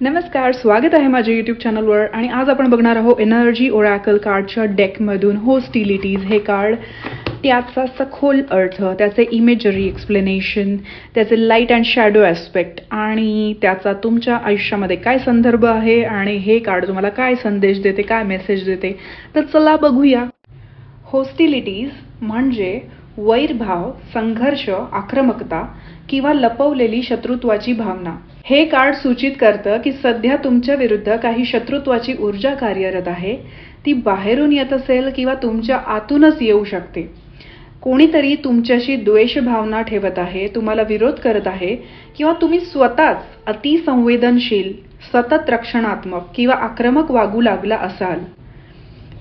नमस्कार स्वागत आहे माझ्या यूट्यूब चॅनलवर आणि आज आपण बघणार आहोत एनर्जी ओरॅकल कार्डच्या डेकमधून होस्टिलिटीज हे कार्ड त्याचा सखोल अर्थ त्याचे इमेजरी एक्सप्लेनेशन त्याचे लाइट अँड शॅडो ॲस्पेक्ट आणि त्याचा तुमच्या आयुष्यामध्ये काय संदर्भ आहे आणि हे कार्ड तुम्हाला काय संदेश देते काय मेसेज देते? तर चला बघूया. होस्टिलिटीज म्हणजे वैरभाव संघर्ष आक्रमकता किंवा लपवलेली शत्रुत्वाची भावना. हे कार्ड सूचित करतं की सध्या तुमच्या विरुद्ध काही शत्रुत्वाची ऊर्जा कार्यरत आहे. ती बाहेरून येत असेल किंवा तुमच्या आतूनच येऊ शकते. कोणीतरी तुमच्याशी द्वेष भावना ठेवत आहे तुम्हाला विरोध करत आहे किंवा तुम्ही स्वतःच अतिसंवेदनशील सतत रक्षणात्मक किंवा आक्रमक वागू लागला असाल.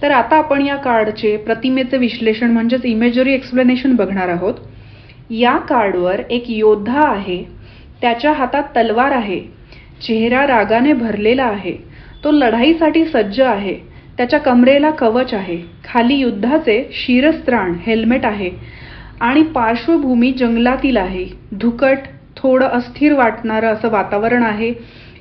तर आता आपण या कार्डचे प्रतिमेचे विश्लेषण म्हणजेच इमेजरी एक्सप्लेनेशन बघणार आहोत. या कार्डवर एक योद्धा आहे. त्याच्या हातात तलवार आहे. चेहरा रागाने भरलेला आहे. तो लढाईसाठी सज्ज आहे. त्याच्या कमरेला कवच आहे. खाली युद्धाचे शिरस्त्राण हेल्मेट आहे. आणि पार्श्वभूमी जंगलातील आहे. धुकट थोडं अस्थिर वाटणारं असं वातावरण आहे.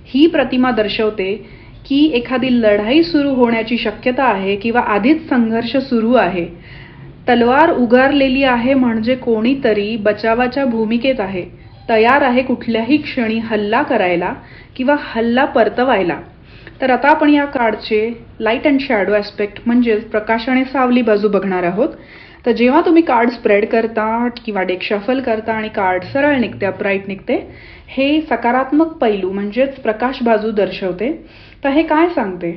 ही प्रतिमा दर्शवते की एखादी लढाई सुरू होण्याची शक्यता आहे किंवा आधीच संघर्ष सुरू आहे. तलवार उगारलेली आहे म्हणजे कोणीतरी बचावाच्या भूमिकेत आहे. तयार आहे कुठल्याही क्षणी हल्ला करायला किंवा हल्ला परतवायला. तर आता आपण या कार्डचे लाइट अँड शॅडो ॲस्पेक्ट म्हणजेच प्रकाश आणि सावली बाजू बघणार आहोत. तर जेव्हा तुम्ही कार्ड स्प्रेड करता किंवा डेक शफल करता आणि कार्ड सरळ निघते अपराईट निघते हे सकारात्मक पैलू म्हणजेच प्रकाश बाजू दर्शवते. तर हे काय सांगते?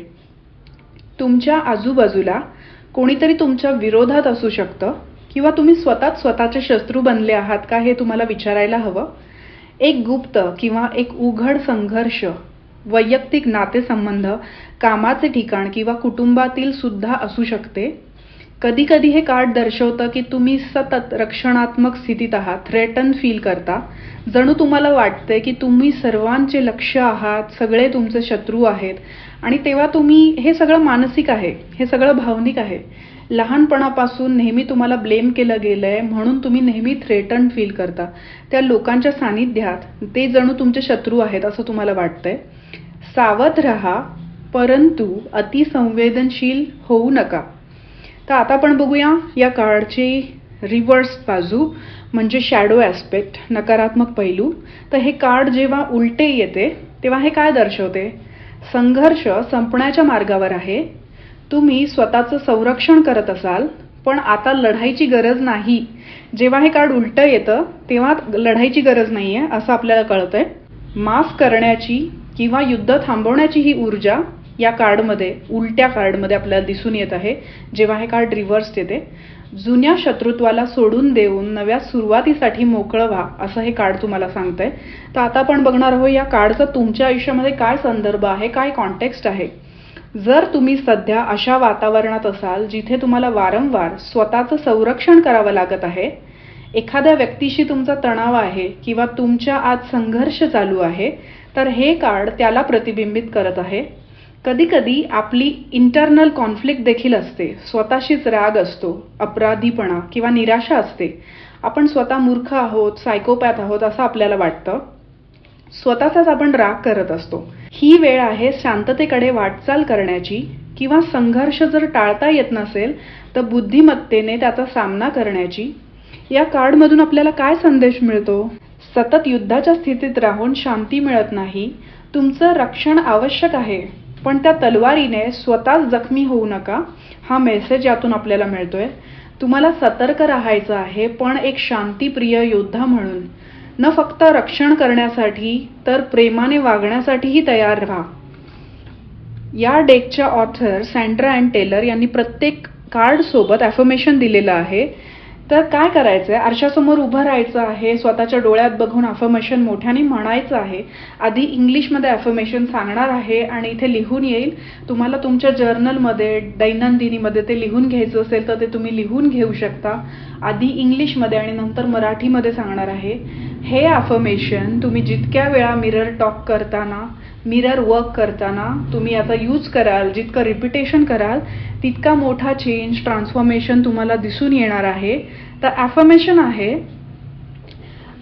तुमच्या आजूबाजूला कोणीतरी तुमच्या विरोधात असू शकतं. किंवा तुम्ही स्वतःच स्वतःचे शत्रू बनले आहात का हे तुम्हाला विचारायला हवं? एक गुप्त किंवा एक उघड संघर्ष वैयक्तिक नातेसंबंध कामाचे ठिकाण किंवा कुटुंबातील सुद्धा असू शकते. कधी कधी हे कार्ड दर्शवतं की तुम्ही सतत रक्षणात्मक स्थितीत आहात थ्रेटन फील करता. जणू तुम्हाला वाटते की तुम्ही सर्वांचे लक्ष आहात सगळे तुमचे शत्रू आहेत आणि तेव्हा तुम्ही हे सगळं मानसिक आहे हे सगळं भावनिक आहे. लहानपणापासून नेहमी तुम्हाला ब्लेम केलं गेलं आहे म्हणून तुम्ही नेहमी थ्रेटन फील करता. त्या लोकांच्या सानिध्यात ते जणू तुमचे शत्रू आहेत असं तुम्हाला वाटतंय. सावध राहा परंतु अतिसंवेदनशील होऊ नका. तर आता आपण बघूया या कार्डची रिव्हर्स बाजू म्हणजे शॅडो ॲस्पेक्ट नकारात्मक पैलू. तर हे कार्ड जेव्हा उलटे येते तेव्हा हे काय दर्शवते? संघर्ष संपण्याच्या मार्गावर आहे. तुम्ही स्वतःचं संरक्षण करत असाल पण आता लढाईची गरज नाही. जेव्हा हे कार्ड उलटं येतं तेव्हा लढाईची गरज नाही आहे असं आपल्याला कळतंय. माफ करण्याची किंवा युद्ध थांबवण्याची ही ऊर्जा या कार्डमध्ये उलट्या कार्डमध्ये आपल्याला दिसून येत आहे जेव्हा हे कार्ड रिव्हर्स येते. जुन्या शत्रुत्वाला सोडून देऊन नव्या सुरुवातीसाठी मोकळं व्हा असं हे कार्ड तुम्हाला सांगतंय. तर आता आपण बघणार आहोत या कार्डचा तुमच्या आयुष्यामध्ये काय संदर्भ आहे काय कॉन्टेक्स्ट आहे. जर तुम्ही सध्या अशा वातावरणात असाल जिथे तुम्हाला वारंवार स्वतःचं संरक्षण करावं लागत आहे एखाद्या व्यक्तीशी तुमचा तणाव आहे किंवा तुमच्या आत संघर्ष चालू आहे तर हे कार्ड त्याला प्रतिबिंबित करत आहे. कधीकधी आपली इंटरनल कॉन्फ्लिक्ट देखील असते. स्वतःशीच राग असतो अपराधीपणा किंवा निराशा असते. आपण स्वतः मूर्ख आहोत सायकोपॅथ आहोत असं आपल्याला वाटतं. स्वतःचाच आपण राग करत असतो. ही वेळ आहे शांततेकडे वाटचाल करण्याची किंवा संघर्ष जर टाळता येत नसेल तर बुद्धिमत्तेने त्याचा सामना करण्याची. या कार्डमधून आपल्याला काय संदेश मिळतो? सतत युद्धाच्या स्थितीत राहून शांती मिळत नाही. तुमचं रक्षण आवश्यक आहे. पण त्या तलवारीने स्वतःच जखमी होऊ नका. हा मेसेज यातून आपल्याला मिळतोय. तुम्हाला सतर्क राहायचं आहे पण एक शांतीप्रिय योद्धा म्हणून. न फक्त रक्षण करण्यासाठी तर प्रेमाने वागण्यासाठीही तयार राहा. या डेकच्या ऑथर सँड्रा अँड टेलर यांनी प्रत्येक कार्ड सोबत ॲफर्मेशन दिलेलं आहे. तर काय करायचंय? आरशासमोर उभं राहायचं आहे स्वतःच्या डोळ्यात बघून अफर्मेशन मोठ्याने म्हणायचं आहे. आधी इंग्लिशमध्ये अफर्मेशन सांगणार आहे आणि इथे लिहून येईल. तुम्हाला तुमच्या जर्नलमध्ये दैनंदिनीमध्ये ते लिहून घ्यायचं असेल तर ते तुम्ही लिहून घेऊ शकता. आधी इंग्लिशमध्ये आणि नंतर मराठीमध्ये सांगणार आहे. हे अफर्मेशन तुम्ही जितक्या वेळा मिरर टॉक करताना मिरर वर्क करताना तुम्ही याचा यूज कराल जितकं रिपिटेशन कराल तितका मोठा चेंज ट्रान्सफॉर्मेशन तुम्हाला दिसून येणार आहे. तर ॲफर्मेशन आहे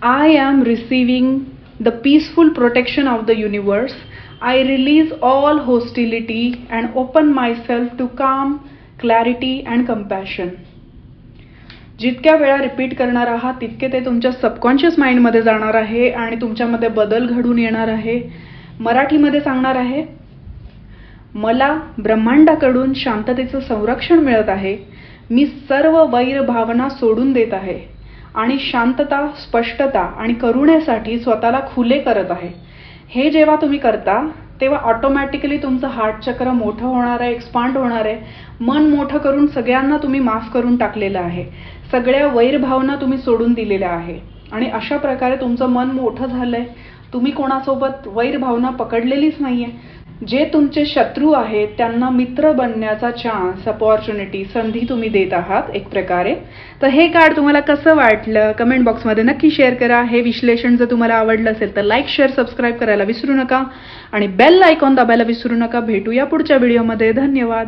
I am receiving the peaceful protection of the universe I release all hostility and open myself to calm clarity and compassion जितक्या वेळा रिपीट करणार आहात तितके ते तुमच्या सबकॉन्शियस माइंडमध्ये जाणार आहे आणि तुमच्यामध्ये बदल घडून येणार आहे. मराठीमध्ये सांगणार आहे मला ब्रह्मांडाकडून शांततेचं संरक्षण मिळत आहे. मी सर्व वैर भावना सोडून देत आहे आणि शांतता स्पष्टता आणि करुणेसाठी स्वतःला खुले करत आहे. हे जेव्हा तुम्ही करता तेव्हा ऑटोमॅटिकली तुमचं हार्ट चक्र मोठं होणार आहे एक्सपांड होणार आहे. मन मोठं करून सगळ्यांना तुम्ही माफ करून टाकलेलं आहे. सगळ्या वैरभावना तुम्ही सोडून दिलेल्या आहे. आणि अशा प्रकारे तुमचं मन मोठं झालंय. तुम्ही कोणासोबत वैरभावना पकडलेलीच नाहीये. जे तुमचे शत्रू आहेत त्यांना मित्र बनण्याचा चान्स अपॉर्च्युनिटी संधी तुम्ही देत आहात एक प्रकारे. तर हे कार्ड तुम्हाला कसं वाटलं? कमेंट बॉक्समध्ये नक्की शेअर करा. हे विश्लेषण जर तुम्हाला आवडलं असेल तर लाईक शेअर सबस्क्राईब करायला विसरू नका. आणि बेल आयकॉन दाबायला विसरू नका. भेटूया पुढच्या व्हिडिओमध्ये धन्यवाद.